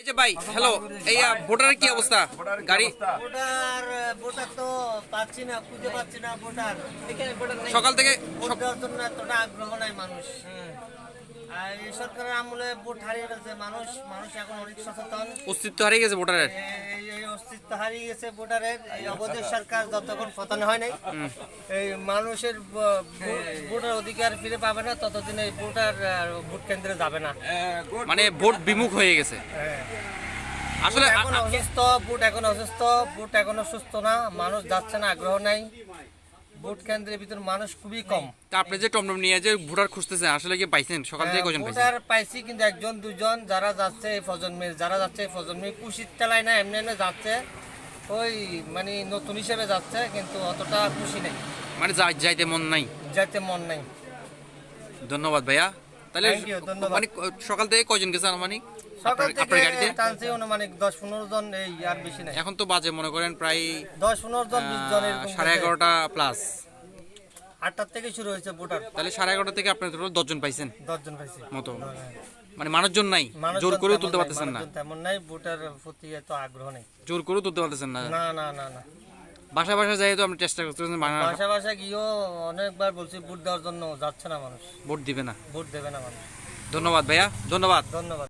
এই যে ভাই হ্যালো এই ভোটারের কি অবস্থা? গাড়ি? ভোটার ভোটার তো পাচ্ছি না খুঁজে পাচ্ছি না ভোটার। সকাল থেকে ভোট দেওয়ার জন্য এতটা আগ্রহ নাই মানুষ আর এই সরকারের আমলে ভোট হারিয়ে গেছে মানুষ মানুষ এখন অনেক সচেতন। অস্তিত্ব হারিয়ে গেছে ভোটারের। এই অস্তিত্ব হারিয়ে গেছে ভোটারের এই অবৈধ সরকার যতক্ষণ পতন হয় নাই এই মানুষের ভোটার অধিকার ফিরে পাবে না ততদিন এই ভোটার ভোট কেন্দ্রে যাবে না। মানে ভোট বিমুখ হয়ে গেছে। আসলে আ- এখন অসুস্থ ভোট এখন অসুস্থ ভোট এখনও সুস্থ না মানুষ যাচ্ছে না আগ্রহ নাই। ভোট কেন্দ্রের ভিতর মানুষ খুবই কম। তা আপনি যে টমটম নিয়ে যে ভোটার খুঁজতেছেন আসলে কি পাইছেন? সকাল থেকে কজন পাইছেন? ভোটার পাইছি কিন্তু একজন দুজন যারা যাচ্ছে এই প্রজন্মের যারা যাচ্ছে এই প্রজন্মের কুশির তেলায় না এমনি এমনি যাচ্ছে। ওই মানে নতুন হিসেবে যাচ্ছে কিন্তু অতটা খুশি নেই। মানে যাইতে মন নাই? যাইতে মন নাই। ধন্যবাদ ভাইয়া। তাহলে। মানে সকাল থেকে কজন গেছে আনুমানিক সকাল আপনার- আপনার থেকে গাড়িতে? টানছে অনুমানিক দশ পনেরো জন এই আর বেশি নাই। এখন তো বাজে মনে করেন প্রায় দশ পনেরো জন বিশ জন এরকম প্লাস আটটার থেকে শুরু হয়েছে ভোটার। তাহলে সাড়ে এগারোটা থেকে আপনার টোটাল দশজন পাইছেন? দশ জন পাইছি। মতো। মানে মানুষজন নাই? জোর করেও তুলতে পারতেছেন না? তেমন নাই ভোটার প্রতি এত আগ্রহ নেই। জোর করেও তুলতে পারতেছেন না না না না। বাসা বাসা যাই তো আমরা চেষ্টা করতে বাসা বাসা গিয়েও অনেকবার বলছি ভোট দেওয়ার জন্য যাচ্ছে না মানুষ। ভোট দিবে না। ভোট দেবে না মানুষ। ধন্যবাদ ভাইয়া। ধন্যবাদ। ধন্যবাদ।